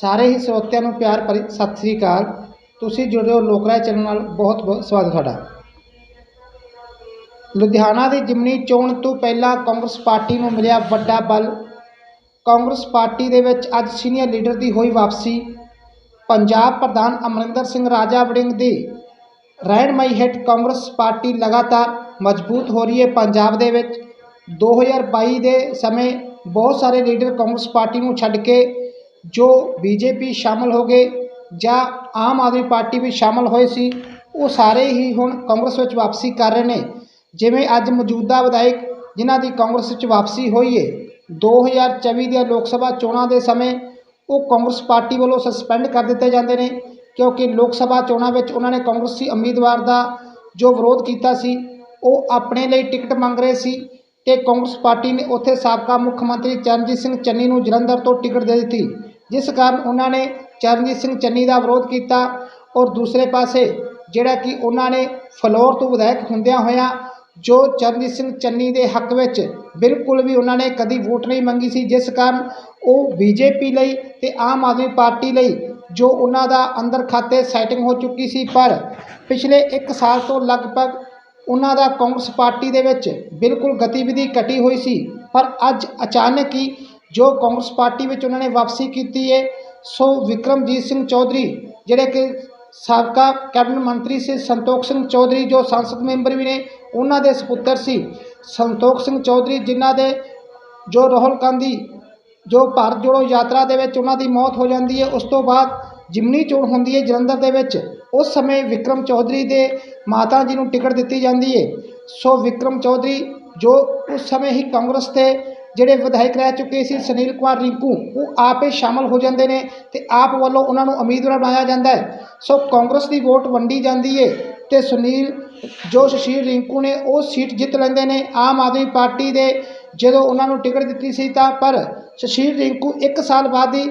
ਸਾਰੇ ਹੀ ਸਰੋਤਿਆਂ ਨੂੰ ਪਿਆਰ ਭਰੀ ਸਤਿ ਸ੍ਰੀ ਅਕਾਲ। ਤੁਸੀਂ ਜੁੜੇ ਹੋ ਲੋਕਰਾਏ ਚੈਨਲ ਨਾਲ। ਬਹੁਤ ਬਹੁਤ ਸਵਾਗਤ ਤੁਹਾਡਾ। ਲੁਧਿਆਣਾ ਦੀ ਜਿਮਨੀ ਚੋਣ ਤੋਂ ਪਹਿਲਾਂ ਕਾਂਗਰਸ ਪਾਰਟੀ ਨੂੰ ਮਿਲਿਆ ਵੱਡਾ ਬਲ। ਕਾਂਗਰਸ ਪਾਰਟੀ ਦੇ ਵਿੱਚ ਅੱਜ ਸੀਨੀਅਰ ਲੀਡਰ ਦੀ ਹੋਈ ਵਾਪਸੀ। ਪੰਜਾਬ ਪ੍ਰਧਾਨ ਅਮਰਿੰਦਰ ਸਿੰਘ ਰਾਜਾ ਵੜਿੰਗ ਦੀ ਰਹਿਨਮਾਈ ਹੇਠ ਕਾਂਗਰਸ ਪਾਰਟੀ ਲਗਾਤਾਰ ਮਜ਼ਬੂਤ ਹੋ ਰਹੀ ਹੈ ਪੰਜਾਬ ਦੇ ਵਿੱਚ। 2022 ਦੇ ਸਮੇਂ ਬਹੁਤ ਸਾਰੇ ਲੀਡਰ ਕਾਂਗਰਸ ਪਾਰਟੀ ਨੂੰ ਛੱਡ ਕੇ ਜੋ ਬੀਜੇਪੀ ਸ਼ਾਮਲ ਹੋ ਗਏ ਜਾਂ ਆਮ ਆਦਮੀ ਪਾਰਟੀ ਵਿੱਚ ਸ਼ਾਮਲ ਹੋਏ ਸੀ, ਉਹ ਸਾਰੇ ਹੀ ਹੁਣ ਕਾਂਗਰਸ ਵਿੱਚ ਵਾਪਸੀ ਕਰ ਰਹੇ ਨੇ। ਜਿਵੇਂ ਅੱਜ ਮੌਜੂਦਾ ਵਿਧਾਇਕ ਜਿਨ੍ਹਾਂ ਦੀ ਕਾਂਗਰਸ ਵਿੱਚ ਵਾਪਸੀ ਹੋਈ ਹੈ 2024 ਦੀਆਂ ਲੋਕ ਸਭਾ ਚੋਣਾਂ ਦੇ ਸਮੇਂ ਉਹ ਕਾਂਗਰਸ ਪਾਰਟੀ ਵੱਲੋਂ ਸਸਪੈਂਡ ਕਰ ਦਿੱਤੇ ਜਾਂਦੇ ਨੇ, ਕਿਉਂਕਿ ਲੋਕ ਸਭਾ ਚੋਣਾਂ ਵਿੱਚ ਉਹਨਾਂ ਨੇ ਕਾਂਗਰਸੀ ਉਮੀਦਵਾਰ ਦਾ ਜੋ ਵਿਰੋਧ ਕੀਤਾ ਸੀ, ਉਹ ਆਪਣੇ ਲਈ ਟਿਕਟ ਮੰਗ ਰਹੇ ਸੀ ਤੇ ਕਾਂਗਰਸ ਪਾਰਟੀ ਨੇ ਉੱਥੇ ਸਾਬਕਾ ਮੁੱਖ ਮੰਤਰੀ ਚਰਨਜੀਤ ਸਿੰਘ ਚੰਨੀ ਨੂੰ ਜਲੰਧਰ ਤੋਂ ਟਿਕਟ ਦੇ ਦਿੱਤੀ। ਜਿਸ ਕਾਰਨ ਉਹਨਾਂ ਨੇ ਚਰਨਜੀਤ ਸਿੰਘ ਚੰਨੀ ਦਾ ਵਿਰੋਧ ਕੀਤਾ ਔਰ ਦੂਸਰੇ ਪਾਸੇ ਜਿਹੜਾ ਕਿ ਉਹਨਾਂ ਨੇ ਫਲੋਰ ਤੋਂ ਵਿਧਾਇਕ ਹੁੰਦਿਆਂ ਹੋਇਆਂ ਜੋ ਚਰਨਜੀਤ ਸਿੰਘ ਚੰਨੀ ਦੇ ਹੱਕ ਵਿੱਚ ਬਿਲਕੁਲ ਵੀ ਉਹਨਾਂ ਨੇ ਕਦੀ ਵੋਟ ਨਹੀਂ ਮੰਗੀ ਸੀ, ਜਿਸ ਕਾਰਨ ਉਹ ਬੀਜੇਪੀ ਲਈ ਤੇ ਆਮ ਆਦਮੀ ਪਾਰਟੀ ਲਈ ਜੋ ਉਹਨਾਂ ਦਾ ਅੰਦਰ ਖਾਤੇ ਸੈਟਿੰਗ ਹੋ ਚੁੱਕੀ ਸੀ, ਪਰ ਪਿਛਲੇ 1 ਸਾਲ ਤੋਂ ਲਗਭਗ ਉਹਨਾਂ ਦਾ ਕਾਂਗਰਸ ਪਾਰਟੀ ਦੇ ਵਿੱਚ ਬਿਲਕੁਲ ਗਤੀਵਿਧੀ ਘਟੀ ਹੋਈ ਸੀ, ਪਰ ਅੱਜ ਅਚਾਨਕ ਹੀ ਜੋ ਕਾਂਗਰਸ ਪਾਰਟੀ ਵਿੱਚ ਉਹਨਾਂ ਨੇ ਵਾਪਸੀ ਕੀਤੀ ਹੈ ਸੋ ਵਿਕਰਮਜੀਤ ਸਿੰਘ ਚੌਧਰੀ, ਜਿਹੜੇ ਕਿ ਸਾਬਕਾ ਕੈਬਨਿਟ ਮੰਤਰੀ ਸੀ, ਸੰਤੋਖ ਸਿੰਘ ਚੌਧਰੀ ਜੋ ਸੰਸਦ ਮੈਂਬਰ ਵੀ ਨੇ, ਉਹਨਾਂ ਦੇ ਸੁਪੁੱਤਰ ਸੀ। ਸੰਤੋਖ ਸਿੰਘ ਚੌਧਰੀ ਜਿਨ੍ਹਾਂ ਦੇ ਜੋ ਰਾਹੁਲ ਗਾਂਧੀ, ਜੋ ਭਾਰਤ ਜੋੜੋ ਯਾਤਰਾ ਦੇ ਵਿੱਚ ਉਹਨਾਂ ਦੀ ਮੌਤ ਹੋ ਜਾਂਦੀ ਹੈ ਉਸ ਤੋਂ ਬਾਅਦ ਜਿਮਨੀ ਚੋਣ ਹੁੰਦੀ ਹੈ ਜਲੰਧਰ ਦੇ ਵਿੱਚ, ਉਸ ਸਮੇਂ ਵਿਕਰਮ ਚੌਧਰੀ ਦੇ ਮਾਤਾ ਜੀ ਨੂੰ ਟਿਕਟ ਦਿੱਤੀ ਜਾਂਦੀ ਹੈ ਸੋ ਵਿਕਰਮ ਚੌਧਰੀ ਜੋ ਉਸ ਸਮੇਂ ਹੀ ਕਾਂਗਰਸ 'ਤੇ ਜਿਹੜੇ ਵਿਧਾਇਕ ਰਹਿ ਚੁੱਕੇ ਸੀ, ਸੁਨੀਲ ਕੁਮਾਰ ਰਿੰਕੂ, ਉਹ ਆਪੇ ਸ਼ਾਮਲ ਹੋ ਜਾਂਦੇ ਨੇ ਤੇ ਆਪ ਵੱਲੋਂ ਉਹਨਾਂ ਨੂੰ ਉਮੀਦਵਾਰ ਬਣਾਇਆ ਜਾਂਦਾ ਹੈ। ਸੋ ਕਾਂਗਰਸ ਦੀ ਵੋਟ ਵੰਡੀ ਜਾਂਦੀ ਹੈ ਤੇ ਸੁਨੀਲ, ਜੋ ਸੁਸ਼ੀਲ ਰਿੰਕੂ ਨੇ ਉਹ ਸੀਟ ਜਿੱਤ ਲੈਂਦੇ ਨੇ ਆਮ ਆਦਮੀ ਪਾਰਟੀ ਦੇ। ਜਦੋਂ ਉਹਨਾਂ ਨੂੰ ਟਿਕਟ ਦਿੱਤੀ ਸੀ ਤਾਂ ਪਰ ਸੁਸ਼ੀਲ ਰਿੰਕੂ 1 ਸਾਲ ਬਾਅਦ ਹੀ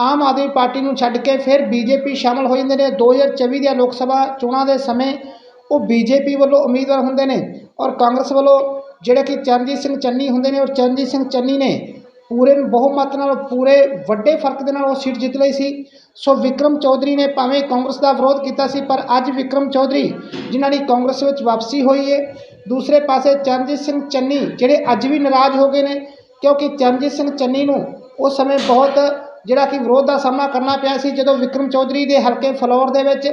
ਆਮ ਆਦਮੀ ਪਾਰਟੀ ਨੂੰ ਛੱਡ ਕੇ ਫਿਰ ਬੀਜੇਪੀ ਸ਼ਾਮਲ ਹੋ ਜਾਂਦੇ ਨੇ। 2024 ਦੀਆਂ ਲੋਕ ਸਭਾ ਚੋਣਾਂ ਦੇ ਸਮੇਂ ਉਹ ਬੀਜੇਪੀ ਵੱਲੋਂ ਉਮੀਦਵਾਰ ਹੁੰਦੇ ਨੇ ਔਰ ਕਾਂਗਰਸ ਵੱਲੋਂ ਜਿਹੜੇ ਕਿ ਚਰਨਜੀਤ ਸਿੰਘ ਚੰਨੀ ਹੁੰਦੇ ਨੇ ਔਰ ਚਰਨਜੀਤ ਸਿੰਘ ਚੰਨੀ ਨੇ ਪੂਰੇ ਬਹੁਮਤ ਨਾਲ ਪੂਰੇ ਵੱਡੇ ਫ਼ਰਕ ਦੇ ਨਾਲ ਉਹ ਸੀਟ ਜਿੱਤ ਲਈ ਸੀ। ਸੋ ਵਿਕਰਮ ਚੌਧਰੀ ਨੇ ਭਾਵੇਂ ਕਾਂਗਰਸ ਦਾ ਵਿਰੋਧ ਕੀਤਾ ਸੀ, ਪਰ ਅੱਜ ਵਿਕਰਮ ਚੌਧਰੀ ਜਿਨ੍ਹਾਂ ਦੀ ਕਾਂਗਰਸ ਵਿੱਚ ਵਾਪਸੀ ਹੋਈ ਹੈ ਦੂਸਰੇ ਪਾਸੇ ਚਰਨਜੀਤ ਸਿੰਘ ਚੰਨੀ ਜਿਹੜੇ ਅੱਜ ਵੀ ਨਾਰਾਜ਼ ਹੋ ਗਏ ਨੇ, ਕਿਉਂਕਿ ਚਰਨਜੀਤ ਸਿੰਘ ਚੰਨੀ ਨੂੰ ਉਸ ਸਮੇਂ ਬਹੁਤ ਜਿਹੜਾ ਕਿ ਵਿਰੋਧ ਦਾ ਸਾਹਮਣਾ ਕਰਨਾ ਪਿਆ ਸੀ, ਜਦੋਂ ਵਿਕਰਮ ਚੌਧਰੀ ਦੇ ਹਲਕੇ ਫਲੌਰ ਦੇ ਵਿੱਚ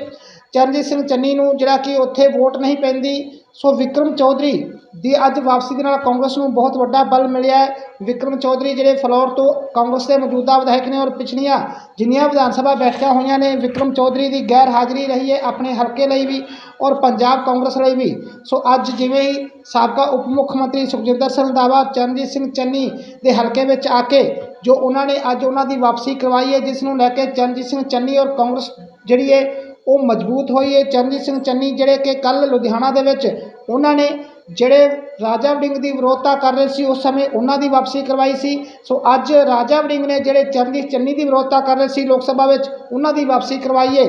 ਚਰਨਜੀਤ ਸਿੰਘ ਚੰਨੀ ਨੂੰ ਜਿਹੜਾ ਕਿ ਉੱਥੇ ਵੋਟ ਨਹੀਂ ਪੈਂਦੀ, ਸੋ ਵਿਕਰਮ ਚੌਧਰੀ ਦੀ ਅੱਜ ਵਾਪਸੀ ਦੇ ਨਾਲ ਕਾਂਗਰਸ ਨੂੰ ਬਹੁਤ ਵੱਡਾ ਬਲ ਮਿਲਿਆ ਹੈ। ਵਿਕਰਮ ਚੌਧਰੀ ਜਿਹੜੇ ਫਲੋਰ ਤੋਂ ਕਾਂਗਰਸ ਦੇ ਮੌਜੂਦਾ ਵਿਧਾਇਕ ਨੇ ਔਰ ਪਿਛਲੀਆਂ ਜਿੰਨੀਆਂ ਵਿਧਾਨ ਸਭਾ ਬੈਠਕਾਂ ਹੋਈਆਂ ਨੇ, ਵਿਕਰਮ ਚੌਧਰੀ ਦੀ ਗੈਰ ਹਾਜ਼ਰੀ ਰਹੀ ਹੈ ਆਪਣੇ ਹਲਕੇ ਲਈ ਵੀ ਔਰ ਪੰਜਾਬ ਕਾਂਗਰਸ ਲਈ ਵੀ। ਸੋ ਅੱਜ ਜਿਵੇਂ ਹੀ ਸਾਬਕਾ ਉਪ ਮੁੱਖ ਮੰਤਰੀ ਸੁਖਜਿੰਦਰ ਸਿੰਘ ਰੰਧਾਵਾ ਚਰਨਜੀਤ ਸਿੰਘ ਚੰਨੀ ਦੇ ਹਲਕੇ ਵਿੱਚ ਆ ਕੇ ਜੋ ਉਹਨਾਂ ਨੇ ਅੱਜ ਉਹਨਾਂ ਦੀ ਵਾਪਸੀ ਕਰਵਾਈ ਹੈ, ਜਿਸ ਨੂੰ ਲੈ ਕੇ ਚਰਨਜੀਤ ਸਿੰਘ ਚੰਨੀ ਔਰ ਕਾਂਗਰਸ ਜਿਹੜੀ ਹੈ, ਉਹ ਮਜ਼ਬੂਤ ਹੋਈ ਹੈ। ਚਰਨਜੀਤ ਸਿੰਘ ਚੰਨੀ ਜਿਹੜੇ ਕਿ ਕੱਲ ਲੁਧਿਆਣਾ ਦੇ ਵਿੱਚ ਉਹਨਾਂ ਨੇ ਜਿਹੜੇ ਰਾਜਾ ਵੜਿੰਗ ਦੀ ਵਿਰੋਧਤਾ ਕਰ ਰਹੇ ਸੀ, ਉਸ ਸਮੇਂ ਉਹਨਾਂ ਦੀ ਵਾਪਸੀ ਕਰਵਾਈ ਸੀ। ਸੋ ਅੱਜ ਰਾਜਾ ਵੜਿੰਗ ਨੇ ਜਿਹੜੇ ਚਰਨਜੀਤ ਚੰਨੀ ਦੀ ਵਿਰੋਧਤਾ ਕਰ ਰਹੇ ਸੀ ਲੋਕ ਸਭਾ ਵਿੱਚ, ਉਹਨਾਂ ਦੀ ਵਾਪਸੀ ਕਰਵਾਈਏ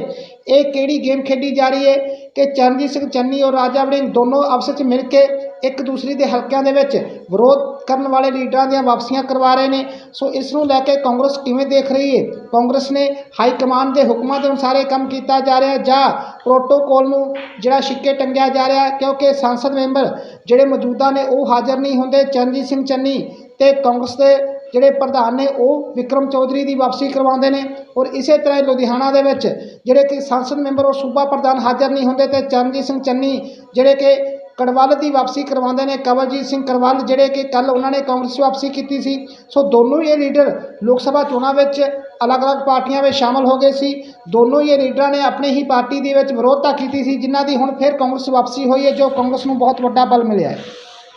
ਇਹ ਕਿਹੜੀ ਗੇਮ ਖੇਡੀ ਜਾ ਰਹੀ ਹੈ ਕਿ ਚਰਨਜੀਤ ਸਿੰਘ ਚੰਨੀ ਔਰ ਰਾਜਾ ਵੜਿੰਗ ਦੋਨੋਂ ਆਪਸ ਵਿੱਚ ਮਿਲ ਕੇ ਇੱਕ ਦੂਸਰੇ ਦੇ ਹਲਕਿਆਂ ਦੇ ਵਿੱਚ ਵਿਰੋਧ ਕਰਨ ਵਾਲੇ ਲੀਡਰਾਂ ਦੀਆਂ ਵਾਪਸੀਆਂ ਕਰਵਾ ਰਹੇ ਨੇ। ਸੋ ਇਸ ਨੂੰ ਲੈ ਕੇ ਕਾਂਗਰਸ ਕਿਵੇਂ ਦੇਖ ਰਹੀ ਹੈ? ਕਾਂਗਰਸ ਨੇ ਹਾਈ ਕਮਾਂਡ ਦੇ ਹੁਕਮਾਂ ਦੇ ਅਨੁਸਾਰ ਇਹ ਕੰਮ ਕੀਤਾ ਜਾ ਰਿਹਾ ਜਾਂ ਪ੍ਰੋਟੋਕੋਲ ਨੂੰ ਜਿਹੜਾ ਛਿੱਕੇ ਟੰਗਿਆ ਜਾ ਰਿਹਾ ਕਿਉਂਕਿ ਸੰਸਦ ਮੈਂਬਰ ਜਿਹੜੇ ਮੌਜੂਦਾ ਨੇ ਉਹ ਹਾਜ਼ਰ ਨਹੀਂ ਹੁੰਦੇ। ਚਰਨਜੀਤ ਸਿੰਘ ਚੰਨੀ ਤੇ ਕਾਂਗਰਸ ਦੇ ਜਿਹੜੇ ਪ੍ਰਧਾਨ ਨੇ ਉਹ ਵਿਕਰਮ ਚੌਧਰੀ ਦੀ ਵਾਪਸੀ ਕਰਵਾਉਂਦੇ ਨੇ ਔਰ ਇਸੇ ਤਰ੍ਹਾਂ ਲੁਧਿਆਣਾ ਦੇ ਵਿੱਚ ਜਿਹੜੇ ਕਿ ਸੰਸਦ ਮੈਂਬਰ ਔਰ ਸੂਬਾ ਪ੍ਰਧਾਨ ਹਾਜ਼ਰ ਨਹੀਂ ਹੁੰਦੇ ਤੇ ਚਰਨਜੀਤ ਸਿੰਘ ਚੰਨੀ ਜਿਹੜੇ ਕਿ ਕੜਵੱਲ ਦੀ ਵਾਪਸੀ ਕਰਵਾਉਂਦੇ ਨੇ, ਕਵਲਜੀਤ ਸਿੰਘ ਕਰਵੱਲ ਜਿਹੜੇ ਕਿ ਕੱਲ ਉਹਨਾਂ ਨੇ ਕਾਂਗਰਸ ਵਾਪਸੀ ਕੀਤੀ ਸੀ। ਸੋ ਦੋਨੋਂ ਹੀ ਇਹ ਲੀਡਰ ਲੋਕ ਸਭਾ ਚੋਣਾਂ ਵਿੱਚ ਅਲੱਗ-ਅਲੱਗ ਪਾਰਟੀਆਂ ਵਿੱਚ ਸ਼ਾਮਲ ਹੋ ਗਏ ਸੀ। ਦੋਨੋਂ ਹੀ ਇਹ ਲੀਡਰਾਂ ਨੇ ਆਪਣੀ ਹੀ ਪਾਰਟੀ ਦੇ ਵਿੱਚ ਵਿਰੋਧਤਾ ਕੀਤੀ ਸੀ, ਜਿਨ੍ਹਾਂ ਦੀ ਹੁਣ ਫਿਰ ਕਾਂਗਰਸ ਵਾਪਸੀ ਹੋਈ ਹੈ, ਜੋ ਕਾਂਗਰਸ ਨੂੰ ਬਹੁਤ ਵੱਡਾ ਬਲ ਮਿਲਿਆ ਹੈ।